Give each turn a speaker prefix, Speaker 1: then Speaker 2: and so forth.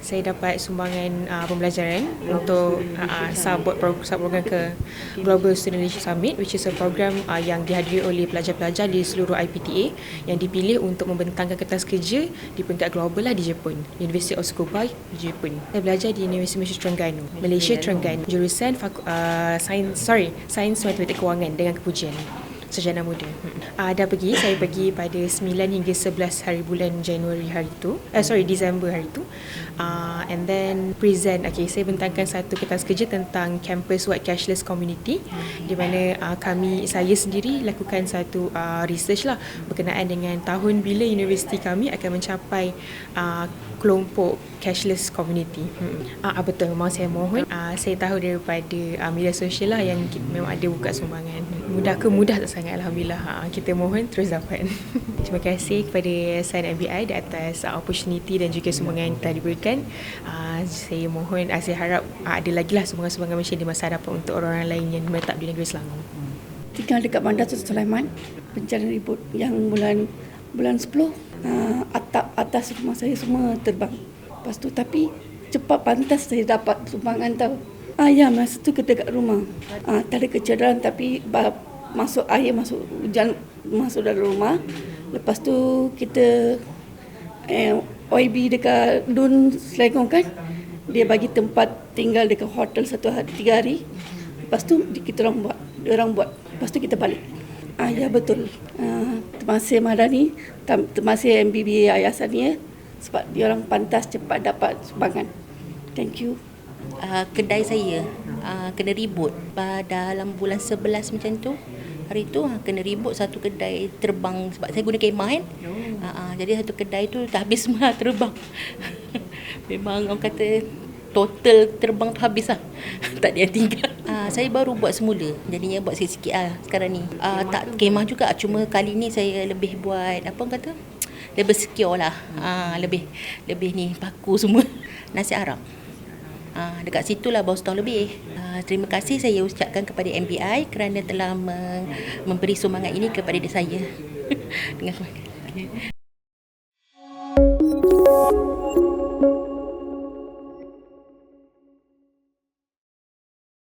Speaker 1: saya dapat sumbangan uh, pembelajaran untuk uh, sub pro- sub program ke Global Student Leadership Summit which is a program uh, yang dihadiri oleh pelajar-pelajar di seluruh IPTA yang dipilih untuk membentangkan kertas kerja di peringkat global lah di Jepun University of Tsukuba Jepun. Saya belajar di Universiti Malaysia Terengganu Malaysia Terengganu jurusan faku, uh, sains sorry sains matematik kewangan dengan kepujian Sarjana Muda. Uh, dah pergi, saya pergi pada 9 hingga 11 hari bulan Januari hari tu. Eh sorry, Disember hari tu. Uh, and then present, okay, saya bentangkan satu kertas kerja tentang campus wide cashless community di mana uh, kami, saya sendiri lakukan satu uh, research lah berkenaan dengan tahun bila universiti kami akan mencapai uh, kelompok cashless community. Hmm. Ah, betul, memang saya mohon. Ah, saya tahu daripada ah, media sosial lah yang memang ada buka sumbangan. Mudah ke mudah tak sangat Alhamdulillah. Ah, kita mohon terus dapat. Terima kasih kepada Sign MBI di atas ah, opportunity dan juga sumbangan yang telah diberikan. Ah, saya mohon, ah, saya harap ah, ada lagi lah sumbangan-sumbangan macam di masa hadapan untuk orang-orang lain yang menetap di negeri Selangor.
Speaker 2: tinggal dekat Bandar Sultan Sulaiman bencana ribut yang bulan bulan 10 uh, atap atas rumah saya semua terbang lepas tu tapi cepat pantas saya dapat sumbangan tau ah ya masa tu kita dekat rumah ah tak ada kecederaan tapi ba- masuk air masuk hujan masuk dalam rumah. Lepas tu kita eh, OIB dekat Dun Selangor kan dia bagi tempat tinggal dekat hotel satu hari tiga hari. Lepas tu kita orang buat dia orang buat. Lepas tu kita balik. Ah ya betul. Ah kasih Madani tam- terima kasih MBB Yayasan ni ya. Sebab dia orang pantas cepat dapat sumbangan. Thank you
Speaker 3: uh, kedai saya uh, kena ribut. Pada dalam bulan 11 macam tu hari tu uh, kena ribut satu kedai terbang sebab saya guna kemah kan. Uh, uh, jadi satu kedai tu dah habis semua terbang. Memang orang kata total terbang tu habis lah. Tak yang tinggal. Uh, saya baru buat semula. Jadinya buat sikit-sikit lah sekarang ni. Uh, tak kemah juga. Cuma kali ni saya lebih buat apa orang kata? Lebih secure lah. Uh, lebih lebih ni paku semua. Nasi Arab Uh, dekat situlah baru setahun lebih. Uh, terima kasih saya ucapkan kepada MBI kerana telah memberi sumbangan ini kepada saya. Dengan